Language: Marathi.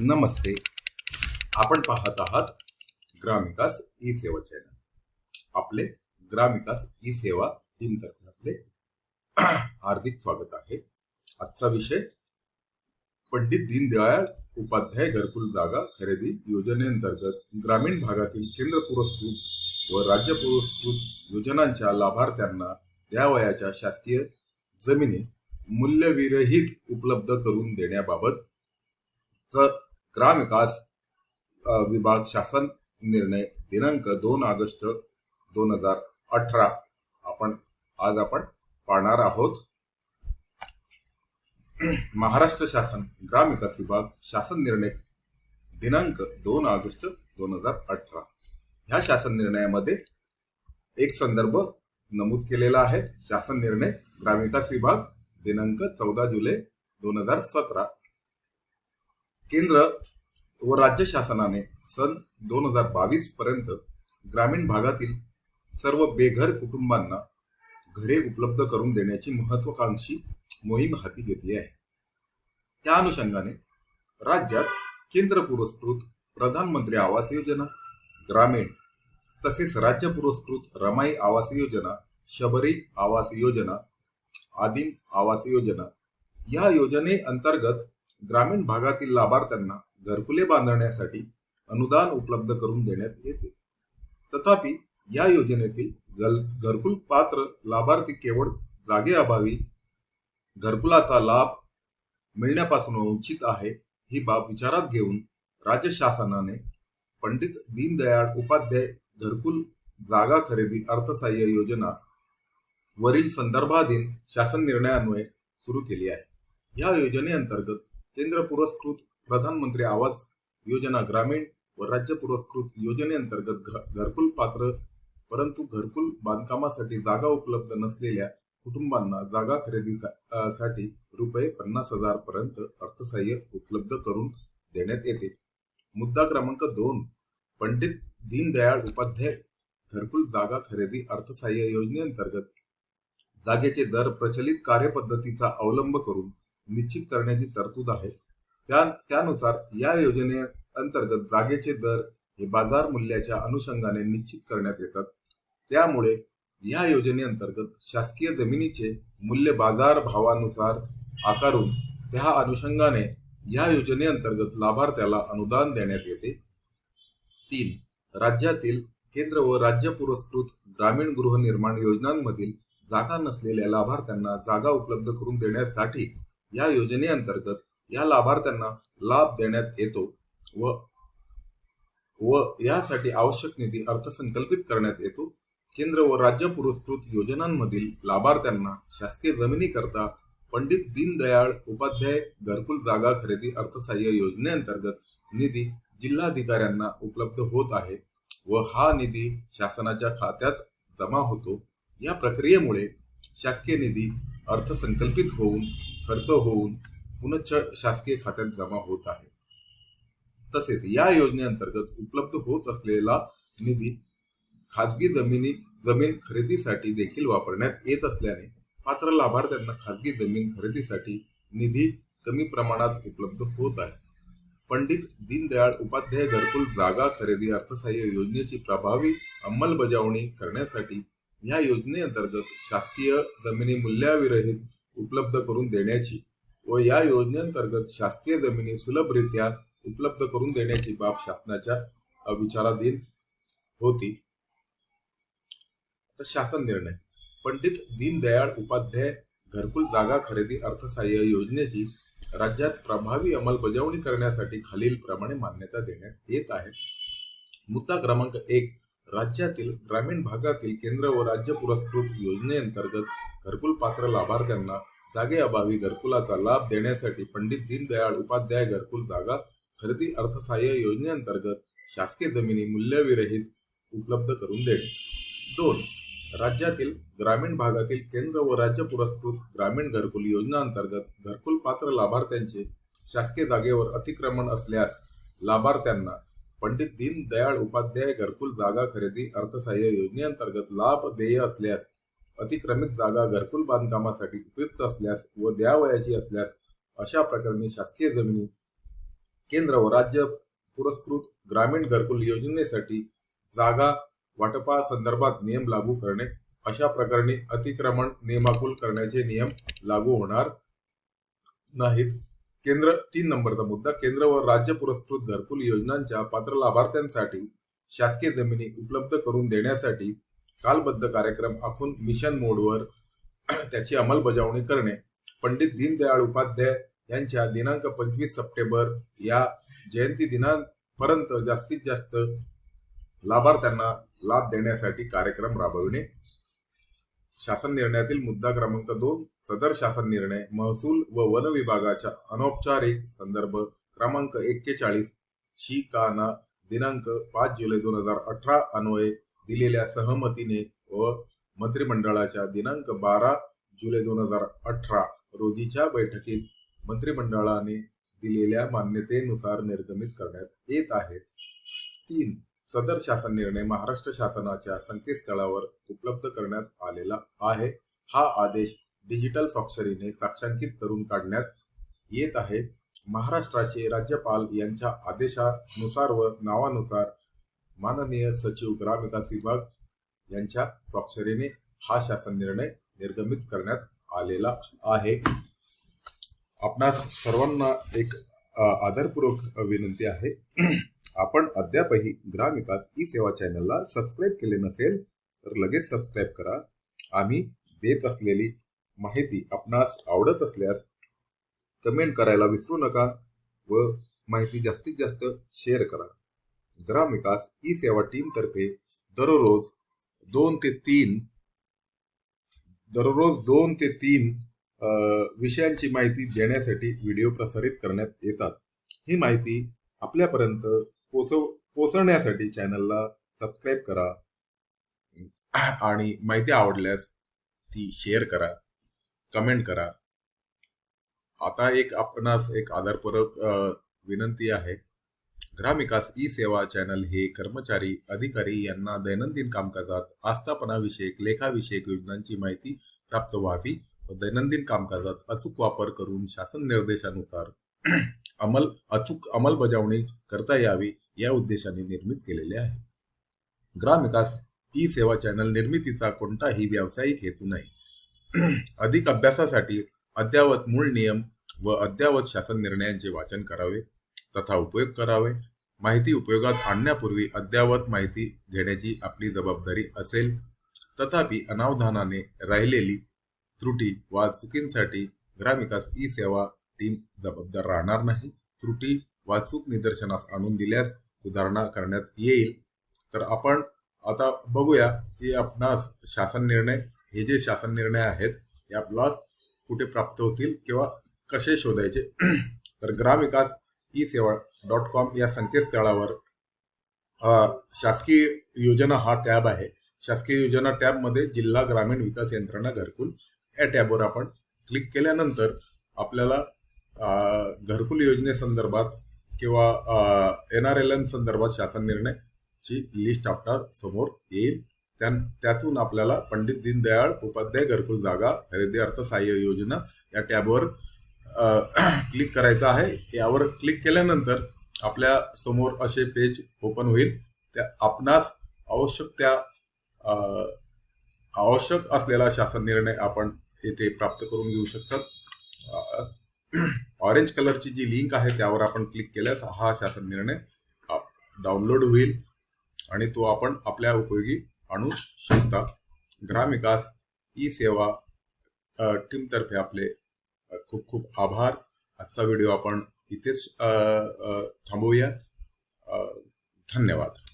नमस्ते. आपण पाहत आहात ग्रामविकास ई सेवा चॅनल आपले ग्रामविकास ई सेवा टीम तर्फे आपले हार्दिक स्वागत आहे. आजचा विषय पंडित दीनदयाळ उपाध्याय घरकुल जागा खरेदी योजनेअंतर्गत ग्रामीण भागातील केंद्र पुरस्कृत व राज्य पुरस्कृत योजनांच्या लाभार्थ्यांना द्यावयाच्या शासकीय जमिनी मूल्यविरहित उपलब्ध करून देण्याबाबत च ग्रामविकास विकास विभाग शासन निर्णय दिनांक दोन ऑगस्ट दोन हजार अठरा. आपण आज आपण पाहणार आहोत. महाराष्ट्र शासन ग्राम विकास विभाग शासन निर्णय दिनांक दोन ऑगस्ट दोन हजार अठरा. ह्या शासन निर्णयामध्ये एक संदर्भ नमूद केलेला आहे. शासन निर्णय ग्रामविकास विभाग दिनांक चौदा जुलै दोन हजार सतरा. केंद्र व राज्य शासनाने सन दोन हजार बावीस पर्यंत ग्रामीण भागातील सर्व बेघर कुटुंबांना घरे उपलब्ध करून देण्याची महत्वाकांक्षी मोहीम हाती घेतली आहे. त्या अनुषंगाने राज्यात केंद्र पुरस्कृत प्रधानमंत्री आवास योजना ग्रामीण तसेच राज्य पुरस्कृत रमाई आवास योजना शबरी आवास योजना आदिम आवास योजना या योजनेअंतर्गत ग्रामीण भागातील लाभार्थ्यांना घरकुले बांधण्यासाठी अनुदान उपलब्ध करून देण्यात येते. तथापि या योजनेतील घरकुल पात्र लाभार्थी केवळ जागेअभावी घरकुलाचा लाभ मिळण्यापासून वंचित आहे ही बाब विचारात घेऊन राज्य शासनाने पंडित दीनदयाळ उपाध्याय घरकुल जागा खरेदी अर्थसहाय्य योजना वरील संदर्भाधीन शासन निर्णयान्वये सुरू केली आहे. या योजनेअंतर्गत केंद्र पुरस्कृत प्रधानमंत्री आवास योजना ग्रामीण व राज्य पुरस्कृत योजनेअंतर्गत घरकुल पात्र परंतु घरकुल बांधकामासाठी जागा उपलब्ध नसलेल्या कुटुंबांना जागा खरेदीसाठी रुपये पन्नास हजार पर्यंत अर्थसहाय्य उपलब्ध करून देण्यात येते. मुद्दा क्रमांक दोन पंडित दीनदयाळ उपाध्याय घरकुल जागा खरेदी अर्थसहाय्य योजनेअंतर्गत जागेचे दर प्रचलित कार्यपद्धतीचा अवलंब करून निश्चित करण्याची तरतूद आहे. त्या त्यानुसार या योजने अंतर्गत जागेचे दर हे बाजार मूल्याच्या अनुषंगाने निश्चित करण्यात येतात. त्यामुळे या योजनेअंतर्गत शासकीय जमिनीचे मूल्य बाजार भावानुसार आकारून त्या अनुषंगाने या योजनेअंतर्गत लाभार्थ्याला अनुदान देण्यात येते. तीन राज्यातील केंद्र व राज्य पुरस्कृत ग्रामीण गृहनिर्माण योजनांमधील जागा नसलेल्या लाभार्थ्यांना जागा उपलब्ध करून देण्यासाठी या योजनेअंतर्गत या लाभार्थ्यांना लाभ देण्यात येतो व व यासाठी आवश्यक निधी अर्थसंकल्पित करण्यात येतो. केंद्र व राज्य पुरस्कृत योजनांमधील लाभार्थ्यांना शासकीय जमिनीकरता पंडित दीनदयाळ उपाध्याय घरकुल जागा खरेदी अर्थसहाय्य योजनेअंतर्गत निधी जिल्हाधिकाऱ्यांना उपलब्ध होत आहे व हा निधी शासनाच्या खात्यात जमा होतो. या प्रक्रियेमुळे शासकीय निधी अर्थसंकल्पित होऊन खर्च होऊन पुनश्च शासकीय खात्यात जमा होत आहे. तसेच या योजनेअंतर्गत उपलब्ध होत असलेला निधी खाजगी जमिनी जमीन खरेदीसाठी देखील वापरण्यात येत असल्याने पात्र लाभार्थ्यांना खाजगी जमीन खरेदीसाठी निधी कमी प्रमाणात उपलब्ध होत आहे. पंडित दीनदयाळ उपाध्याय घरकुल जागा खरेदी अर्थसहाय्य योजनेची प्रभावी अंमलबजावणी करण्यासाठी या योजनेअंतर्गत शासकीय जमिनी मूल्याविरहित उपलब्ध करून देण्याची व या योजनेअंतर्गत शासकीय जमिनी सुलभरित्या उपलब्ध करून देण्याची बाब शासनाच्या विचाराधीन होती. तर शासन निर्णय. पंडित दीनदयाळ उपाध्याय घरकुल जागा खरेदी अर्थसहाय्य योजनेची राज्यात प्रभावी अंमलबजावणी करण्यासाठी खालील प्रमाणे मान्यता देण्यात येत आहे. मुद्दा क्रमांक एक राज्यातील ग्रामीण भागातील केंद्र व राज्य पुरस्कृत योजनेअंतर्गत घरकुल पात्र लाभार्थ्यांना जागेअभावी घरकुलाचा लाभ देण्यासाठी पंडित दीनदयाळ उपाध्याय घरकुल जागा खरेदी अर्थसहाय्य योजनेअंतर्गत शासकीय जमिनी मूल्यविरहित उपलब्ध करून देणे. दोन राज्यातील ग्रामीण भागातील केंद्र व राज्य पुरस्कृत ग्रामीण घरकुल योजना अंतर्गत घरकुल पात्र लाभार्थ्यांचे शासकीय जागेवर अतिक्रमण असल्यास लाभार्थ्यांना पंडित दीनदयाळ उपाध्याय घरकुल जागा खरेदी अर्थसहाय्य योजनेअंतर्गत लाभ देय असल्यास अतिक्रमित जागा घरकुल बांधकामासाठी उपयुक्त असल्यास व द्यावयाची असल्यास अशा प्रकरणी शासकीय जमिनी केंद्र व राज्य पुरस्कृत ग्रामीण घरकुल योजनेसाठी जागा वाटपासंदर्भात नियम लागू करणे अशा प्रकरणी अतिक्रमण नियमाकुल करण्याचे नियम लागू होणार नाहीत. केंद्र तीन नंबरचा मुद्दा केंद्र व राज्य पुरस्कृत घरकुल योजनांच्या पात्र लाभार्थ्यांसाठी शासकीय जमिनी उपलब्ध करून देण्यासाठी कालबद्ध कार्यक्रम आखून मिशन मोडवर त्याची अंमलबजावणी करणे. पंडित दीनदयाळ उपाध्याय यांच्या दिनांक पंचवीस सप्टेंबर या जयंती दिनापर्यंत जास्तीत जास्त लाभार्थ्यांना लाभ देण्यासाठी कार्यक्रम राबविणे. शासन निर्णयातील मुद्दा क्रमांक दोन सदर शासन निर्णय महसूल व वन विभागाच्या अनौपचारिक संदर्भ क्रमांक एक्केचाळीस शी काना दिनांक पाच जुलै दोन हजार अठरा अन्वये दिलेल्या सहमतीने व मंत्रिमंडळाच्या दिनांक बारा जुलै दोन हजार अठरा रोजीच्या बैठकीत मंत्रिमंडळाने दिलेल्या मान्यतेनुसार निर्गमित करण्यात येत आहेत तीन सदर शासन निर्णय महाराष्ट्र शासनाच्या संकेतस्थळावर उपलब्ध करण्यात आलेला आहे. हा आदेश डिजिटल स्वाक्षरीने साक्षांकित करून काढण्यात येत आहे. महाराष्ट्राचे राज्यपाल यांच्या आदेशानुसार व नावानुसार माननीय सचिव ग्रामविकास विभाग यांच्या स्वाक्षरीने हा शासन निर्णय निर्गमित करण्यात आलेला आहे. आपणास सर्वांना एक आदरपूर्वक विनंती आहे. आपण अद्यापही ग्रामविकास ई सेवा चॅनलला सबस्क्राईब केले नसेल तर लगेच सबस्क्राईब करा. आम्ही देत असलेली माहिती आपणास आवडत असल्यास कमेंट करायला विसरू नका व माहिती जास्तीत जास्त शेअर करा. ग्रामविकास ई सेवा टीमतर्फे दररोज दोन ते तीन दररोज दोन ते तीन विषयांची माहिती देण्यासाठी व्हिडिओ प्रसारित करण्यात येतात. ही माहिती आपल्यापर्यंत पोचव पोचवण्यासाठी चॅनलला सबस्क्राईब करा. आणि माहिती आवडल्यास ती शेअर करा. कमेंट करा. आता एक आपणास एक आधारपूर्वक विनंती आहे. ग्रामविकास ई सेवा चॅनल हे कर्मचारी अधिकारी यांना दैनंदिन कामकाजात आस्थापनाविषयक लेखाविषयक योजनांची माहिती प्राप्त व्हावी व दैनंदिन कामकाजात अचूक वापर करून शासन निर्देशानुसार अंमल अचूक अंमलबजावणी करता यावी. या उद्देशाने निर्मित केलेले आहे. ग्रामविकास ई सेवा चॅनल निर्मितीचा कोणताही व्यावसायिक हेतू नाही. अधिक अभ्यासासाठी अद्यावत मूळ नियम व अद्यावत शासन निर्णयांचे वाचन करावे तथा उपयोग करावे. माहिती उपयोगात आणण्यापूर्वी अद्यावत माहिती घेण्याची आपली जबाबदारी असेल. तथापि अनावधानाने राहिलेली त्रुटी वा चुकींसाठी ग्रामविकास ई सेवा टीम जबाबदार राहणार नाही. त्रुटी वाचूक निदर्शनास आणून दिल्यास सुधारणा करण्यात येईल. तर आपण आता बघूया की आपणास शासन निर्णय हे जे शासन निर्णय आहेत हे आपणास कुठे प्राप्त होतील किंवा कसे शोधायचे? तर ग्रामविकास ई सेवा डॉट कॉम या संकेतस्थळावर शासकीय योजना हा टॅब आहे. शासकीय योजना टॅबमध्ये जिल्हा ग्रामीण विकास यंत्रणा घरकुल या टॅबवर आपण क्लिक केल्यानंतर आपल्याला घरकुल योजनेसंदर्भात किंवा एन आर एल एम संदर्भात शासन निर्णयची लिस्ट आपल्यासमोर येईल. त्या त्यातून आपल्याला पंडित दीनदयाळ उपाध्याय घरकुल जागा खरेदी अर्थसहाय्य योजना या टॅबवर क्लिक करायचं आहे. यावर क्लिक केल्यानंतर आपल्यासमोर असे पेज ओपन होईल. त्या आपणास आवश्यक त्या आवश्यक असलेला शासन निर्णय आपण येथे प्राप्त करून घेऊ शकतात. ऑरेंज कलरची जी लिंक आहे त्यावर आपण क्लिक केल्यास हा शासन निर्णय डाउनलोड होईल आणि तो आपण आपल्या उपयोगी आणू शकता. ग्रामविकास ई सेवा टीमतर्फे आपले खूप खूप आभार. आजचा व्हिडिओ आपण इथेच थांबवूया. धन्यवाद.